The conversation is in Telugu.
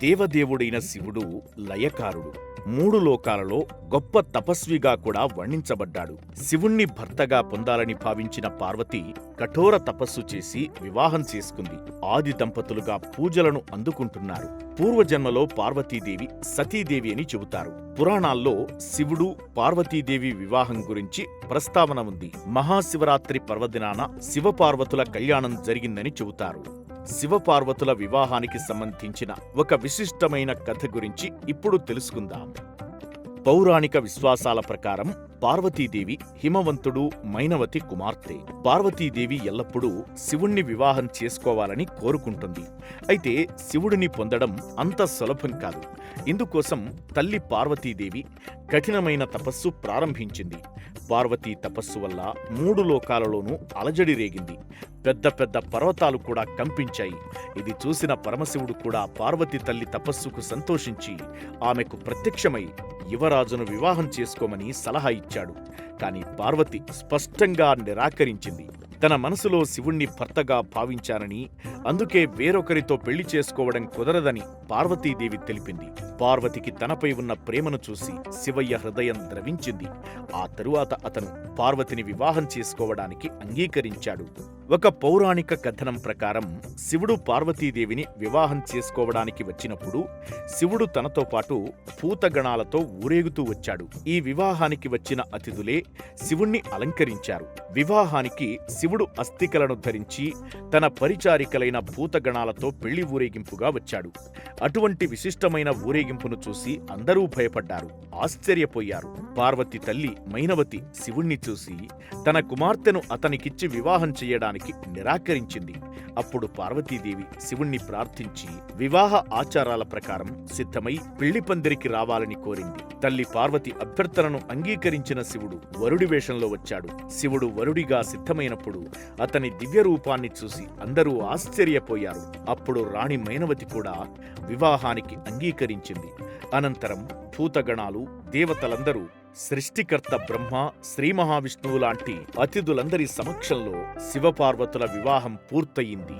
దేవదేవుడైన శివుడు లయకారుడు. మూడు లోకాలలో గొప్ప తపస్విగా కూడా వర్ణించబడ్డాడు. శివుణ్ణి భర్తగా పొందాలని భావించిన పార్వతి కఠోర తపస్సు చేసి వివాహం చేసుకుంది. ఆది దంపతులుగా పూజలను అందుకుంటున్నారు. పూర్వజన్మలో పార్వతీదేవి సతీదేవి అని చెబుతారు. పురాణాల్లో శివుడు పార్వతీదేవి వివాహం గురించి ప్రస్తావన ఉంది. మహాశివరాత్రి పర్వదినాన శివపార్వతుల కళ్యాణం జరిగిందని చెబుతారు. శివపార్వతుల వివాహానికి సంబంధించిన ఒక విశిష్టమైన కథ గురించి ఇప్పుడు తెలుసుకుందాం. పౌరాణిక విశ్వాసాల ప్రకారం పార్వతీదేవి హిమవంతుడు మైనవతి కుమార్తె. పార్వతీదేవి ఎల్లప్పుడూ శివుణ్ణి వివాహం చేసుకోవాలని కోరుకుంటుంది. అయితే శివుడిని పొందడం అంత సులభం కాదు. ఇందుకోసం తల్లి పార్వతీదేవి కఠినమైన తపస్సు ప్రారంభించింది. పార్వతీ తపస్సు వల్ల మూడు లోకాలలోనూ అలజడి రేగింది. పెద్ద పెద్ద పర్వతాలు కూడా కంపించాయి. ఇది చూసిన పరమశివుడు కూడా పార్వతి తల్లి తపస్సుకు సంతోషించి ఆమెకు ప్రత్యక్షమై యువరాజును వివాహం చేసుకోమని సలహా ఇచ్చాడు కాని పార్వతి స్పష్టంగా నిరాకరించింది. తన మనసులో శివుణ్ణి భర్తగా భావించానని అందుకే వేరొకరితో పెళ్ళి చేసుకోవడం కుదరదని పార్వతీదేవి తెలిపింది. పార్వతికి తనపై ఉన్న ప్రేమను చూసి శివయ్య హృదయం ద్రవించింది. ఆ తరువాత అతను పార్వతిని వివాహం చేసుకోవడానికి అంగీకరించాడు. ఒక పౌరాణిక కథనం ప్రకారం శివుడు పార్వతీదేవిని వివాహం చేసుకోవడానికి వచ్చినప్పుడు శివుడు తనతో పాటు భూతగణాలతో ఊరేగుతూ వచ్చాడు. ఈ వివాహానికి వచ్చిన అతిథులే శివుణ్ణి అలంకరించారు. వివాహానికి శివుడు అస్థికలను ధరించి తన పరిచారికలైన భూతగణాలతో పెళ్ళి ఊరేగింపుగా వచ్చాడు. అటువంటి విశిష్టమైన ఊరేగింపును చూసి అందరూ భయపడ్డారు. ఆశ్చర్యపోయారు. పార్వతి తల్లి మైనవతి శివుణ్ణి చూసి తన కుమార్తెను అతనికిచ్చి వివాహం చేయడానికి చేయడానికి నిరాకరించింది. అప్పుడు పార్వతీదేవి శివుణ్ణి ప్రార్థించి వివాహ ఆచారాల ప్రకారం సిద్ధమై పెళ్ళి పందిరికి రావాలని కోరింది. తల్లి పార్వతి అభ్యర్థనను అంగీకరించిన శివుడు వరుడి వేషంలో వచ్చాడు. శివుడు వరుడిగా సిద్ధమైనప్పుడు అతని దివ్య రూపాన్ని చూసి అందరూ ఆశ్చర్యపోయారు. అప్పుడు రాణి మైనవతి కూడా వివాహానికి అంగీకరించింది. అనంతరం భూతగణాలు దేవతలందరూ సృష్టికర్త బ్రహ్మ శ్రీ మహావిష్ణువు లాంటి అతిథులందరి సమక్షంలో శివపార్వతుల వివాహం పూర్తయింది.